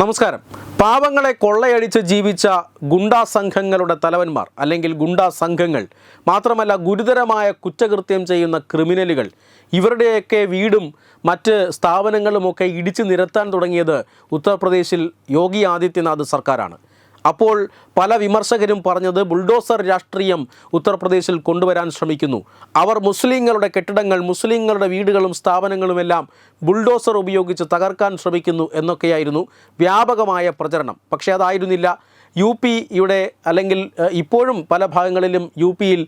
നമസ്കാരം. പാവങ്ങളെ കൊള്ളയടിച്ച് ജീവിച്ച ഗുണ്ടാ സംഘങ്ങളുടെ തലവന്മാർ അല്ലെങ്കിൽ ഗുണ്ടാ സംഘങ്ങൾ മാത്രമല്ല ഗുരുതരമായ കുറ്റകൃത്യം ചെയ്യുന്ന ക്രിമിനലുകൾ ഇവരുടെയൊക്കെ വീടും മറ്റ് സ്ഥാപനങ്ങളുമൊക്കെ ഇടിച്ചു നിരത്താൻ തുടങ്ങിയത് ഉത്തർപ്രദേശിൽ യോഗി ആദിത്യനാഥ് സർക്കാരാണ്. അപ്പോൾ പല വിമർശകരും പറഞ്ഞത് ബുൾഡോസർ രാഷ്ട്രീയം ഉത്തർപ്രദേശിൽ കൊണ്ടുവരാൻ ശ്രമിക്കുന്നു. അവർ മുസ്ലിങ്ങളുടെ കെട്ടിടങ്ങൾ മുസ്ലിങ്ങളുടെ വീടുകളും സ്ഥാപനങ്ങളുമെല്ലാം ബുൾഡോസർ ഉപയോഗിച്ച് തകർക്കാൻ ശ്രമിക്കുന്നു എന്നൊക്കെയായിരുന്നു വ്യാപകമായ പ്രചരണം. പക്ഷേ അതായിരുന്നില്ല. യു പിയുടെ അല്ലെങ്കിൽ ഇപ്പോഴും പല ഭാഗങ്ങളിലും യു പിയിൽ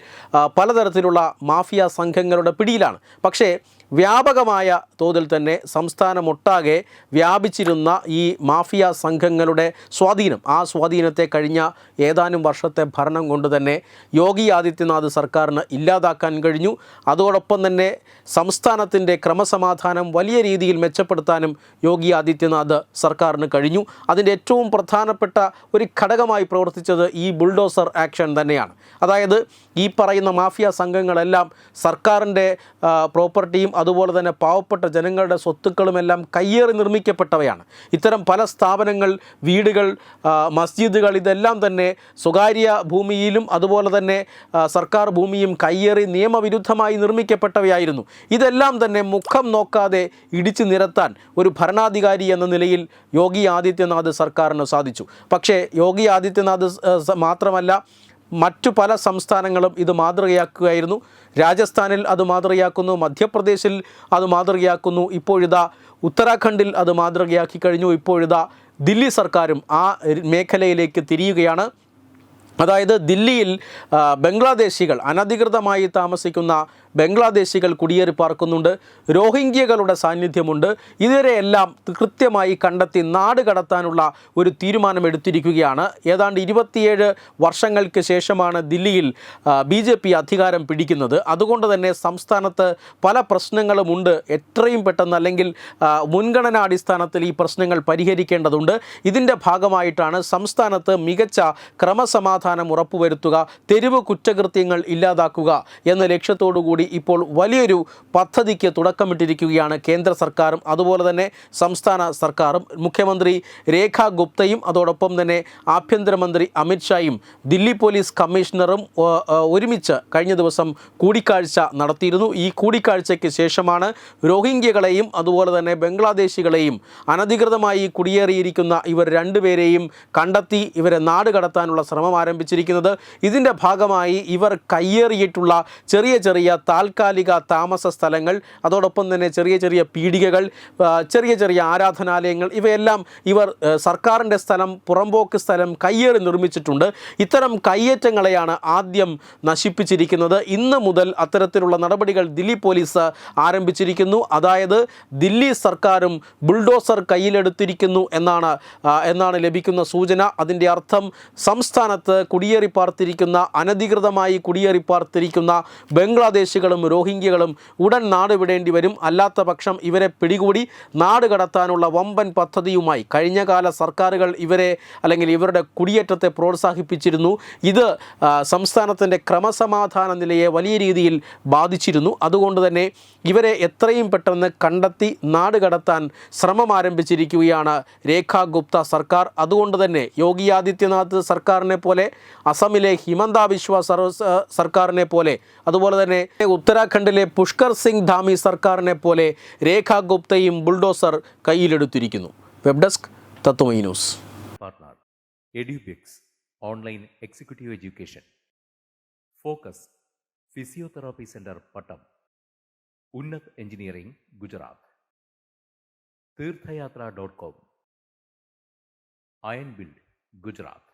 പലതരത്തിലുള്ള മാഫിയ സംഘങ്ങളുടെ പിടിയിലാണ്. പക്ഷേ വ്യാപകമായ തോതിൽ തന്നെ സംസ്ഥാനമൊട്ടാകെ വ്യാപിച്ചിരുന്ന ഈ മാഫിയ സംഘങ്ങളുടെ സ്വാധീനം. ആ സ്വാധീനത്തെ കഴിഞ്ഞ ഏതാനും വർഷത്തെ ഭരണം കൊണ്ട് തന്നെ യോഗി ആദിത്യനാഥ് സർക്കാരിന് ഇല്ലാതാക്കാൻ കഴിഞ്ഞു. അതോടൊപ്പം തന്നെ സംസ്ഥാനത്തിന്റെ ക്രമസമാധാനം വലിയ രീതിയിൽ മെച്ചപ്പെടുത്താനും യോഗി ആദിത്യനാഥ് സർക്കാരിന് കഴിഞ്ഞു. അതിന്റെ ഏറ്റവും പ്രധാനപ്പെട്ട ഒരു ഘടകമായി പ്രവർത്തിച്ചത് ഈ ബുൾഡോസർ ആക്ഷൻ തന്നെയാണ്. അതായത് ഈ പറയുന്ന മാഫിയ സംഘങ്ങളെല്ലാം സർക്കാരിന്റെ പ്രോപ്പർട്ടിയും അതുപോലെ തന്നെ പാവപ്പെട്ട ജനങ്ങളുടെ സ്വത്തുക്കളുമെല്ലാം കയ്യേറി നിർമ്മിക്കപ്പെട്ടവയാണ്. ഇത്തരം പല സ്ഥാപനങ്ങൾ വീടുകൾ മസ്ജിദുകൾ ഇതെല്ലാം തന്നെ സ്വകാര്യ ഭൂമിയിലും അതുപോലെ തന്നെ സർക്കാർ ഭൂമിയും കയ്യേറി നിയമവിരുദ്ധമായി നിർമ്മിക്കപ്പെട്ടവയായിരുന്നു. ഇതെല്ലാം തന്നെ മുഖം നോക്കാതെ ഇടിച്ചു നിരത്താൻ ഒരു ഭരണാധികാരി എന്ന നിലയിൽ യോഗി ആദിത്യനാഥ് സർക്കാരിന് സാധിച്ചു. പക്ഷേ യോഗി ആദിത്യനാഥ് ഏഹ് സ- മാത്രമല്ല മറ്റു പല സംസ്ഥാനങ്ങളും ഇത് മാതൃകയാക്കുകയായിരുന്നു. രാജസ്ഥാനിൽ അത് മാതൃകയാക്കുന്നു മധ്യപ്രദേശിൽ അത് മാതൃകയാക്കുന്നു ഇപ്പോഴിതാ ഉത്തരാഖണ്ഡിൽ അത് മാതൃകയാക്കി കഴിഞ്ഞു ഇപ്പോഴിതാ ദില്ലി സർക്കാരും ആ മേഖലയിലേക്ക് തിരിയുകയാണ്. അതായത് ദില്ലിയിൽ ബംഗ്ലാദേശികൾ അനധികൃതമായി താമസിക്കുന്ന ബംഗ്ലാദേശികൾ കുടിയേറി പാർക്കുന്നുണ്ട്. രോഹിംഗ്യകളുടെ സാന്നിധ്യമുണ്ട്. ഇതിനെയെല്ലാം കൃത്യമായി കണ്ടെത്തി നാട് കടത്താനുള്ള ഒരു തീരുമാനമെടുത്തിരിക്കുകയാണ്. ഏതാണ്ട് ഇരുപത്തിയേഴ് വർഷങ്ങൾക്ക് ശേഷമാണ് ദില്ലിയിൽ ബി ജെ പി അധികാരം പിടിക്കുന്നത്. അതുകൊണ്ട് തന്നെ സംസ്ഥാനത്ത് പല പ്രശ്നങ്ങളുമുണ്ട്. എത്രയും പെട്ടെന്ന് അല്ലെങ്കിൽ മുൻഗണനാടിസ്ഥാനത്തിൽ ഈ പ്രശ്നങ്ങൾ പരിഹരിക്കേണ്ടതുണ്ട്. ഇതിന്റെ ഭാഗമായിട്ടാണ് സംസ്ഥാനത്ത് മികച്ച ക്രമസമാധാനം ഉറപ്പുവരുത്തുക തെരുവ് കുറ്റകൃത്യങ്ങൾ ഇല്ലാതാക്കുക എന്ന ലക്ഷ്യത്തോടു കൂടി ഇപ്പോൾ വലിയൊരു പദ്ധതിക്ക് തുടക്കമിട്ടിരിക്കുകയാണ് കേന്ദ്ര സർക്കാരും അതുപോലെ തന്നെ സംസ്ഥാന സർക്കാരും. മുഖ്യമന്ത്രി രേഖ ഗുപ്തയും അതോടൊപ്പം തന്നെ ആഭ്യന്തരമന്ത്രി അമിത്ഷായും ദില്ലി പോലീസ് കമ്മീഷണറും ഒരുമിച്ച് കഴിഞ്ഞ ദിവസം കൂടിക്കാഴ്ച നടത്തിയിരുന്നു. ഈ കൂടിക്കാഴ്ചയ്ക്ക് ശേഷമാണ് രോഹിംഗ്യകളെയും അതുപോലെ തന്നെ ബംഗ്ലാദേശികളെയും അനധികൃതമായി കുടിയേറിയിരിക്കുന്ന ഇവർ രണ്ടുപേരെയും കണ്ടെത്തി ഇവരെ നാട് കടത്താനുള്ള ശ്രമം ആരംഭിച്ചിരിക്കുന്നത്. ഇതിന്റെ ഭാഗമായി ഇവർ കയ്യേറിയിട്ടുള്ള ചെറിയ ചെറിയ താൽക്കാലിക താമസ സ്ഥലങ്ങൾ അതോടൊപ്പം തന്നെ ചെറിയ ചെറിയ പീടികകൾ ചെറിയ ചെറിയ ആരാധനാലയങ്ങൾ ഇവയെല്ലാം ഇവർ സർക്കാരിന്റെ സ്ഥലം പുറമ്പോക്ക് സ്ഥലം കയ്യേറി നിർമ്മിച്ചിട്ടുണ്ട്. ഇത്തരം കയ്യേറ്റങ്ങളെയാണ് ആദ്യം നശിപ്പിച്ചിരിക്കുന്നത്. ഇന്ന് മുതൽ അത്തരത്തിലുള്ള നടപടികൾ ദില്ലി പോലീസ് ആരംഭിച്ചിരിക്കുന്നു. അതായത് ദില്ലി സർക്കാരും ബുൾഡോസർ കയ്യിലെടുത്തിരിക്കുന്നു എന്നാണ് എന്നാണ് ലഭിക്കുന്ന സൂചന. അതിന്റെ അർത്ഥം സംസ്ഥാനത്ത് കുടിയേറി പാർത്തിരിക്കുന്ന അനധികൃതമായി കുടിയേറി പാർത്തിരിക്കുന്ന ബംഗ്ലാദേശികളും രോഹിംഗ്യകളും ഉടൻ നാട് വിടേണ്ടി വരും. അല്ലാത്ത പക്ഷം ഇവരെ പിടികൂടി നാട് കടത്താനുള്ള വമ്പൻ പദ്ധതിയുമായി കഴിഞ്ഞകാല സർക്കാരുകൾ ഇവരെ അല്ലെങ്കിൽ ഇവരുടെ കുടിയേറ്റത്തെ പ്രോത്സാഹിപ്പിച്ചിരുന്നു. ഇത് സംസ്ഥാനത്തിന്റെ ക്രമസമാധാന നിലയെ വലിയ രീതിയിൽ ബാധിച്ചിരുന്നു. അതുകൊണ്ട് തന്നെ ഇവരെ എത്രയും പെട്ടെന്ന് കണ്ടെത്തി നാട് കടത്താൻ ശ്രമം ആരംഭിച്ചിരിക്കുകയാണ് രേഖ ഗുപ്ത സർക്കാർ. അതുകൊണ്ട് തന്നെ യോഗി ആദിത്യനാഥ് സർക്കാരിനെ പോലെ അസമിലെ ഹിമന്ത ബിശ്വ സർക്കാരിനെ പോലെ അതുപോലെ തന്നെ ഉത്തരാഖണ്ഡിലെ പുഷ്കർ സിംഗ് ധാമി സർക്കാരിനെ പോലെ രേഖാ ഗുപ്തയും bulldozer കയ്യിലെടുത്തിരിക്കുന്നു. Web desk Tatwamayi news. Online executive online focus. Physiotherapy centre Pattom. Unnat engineering Gujarat. Tirthayatra dot com. Iron build Gujarat.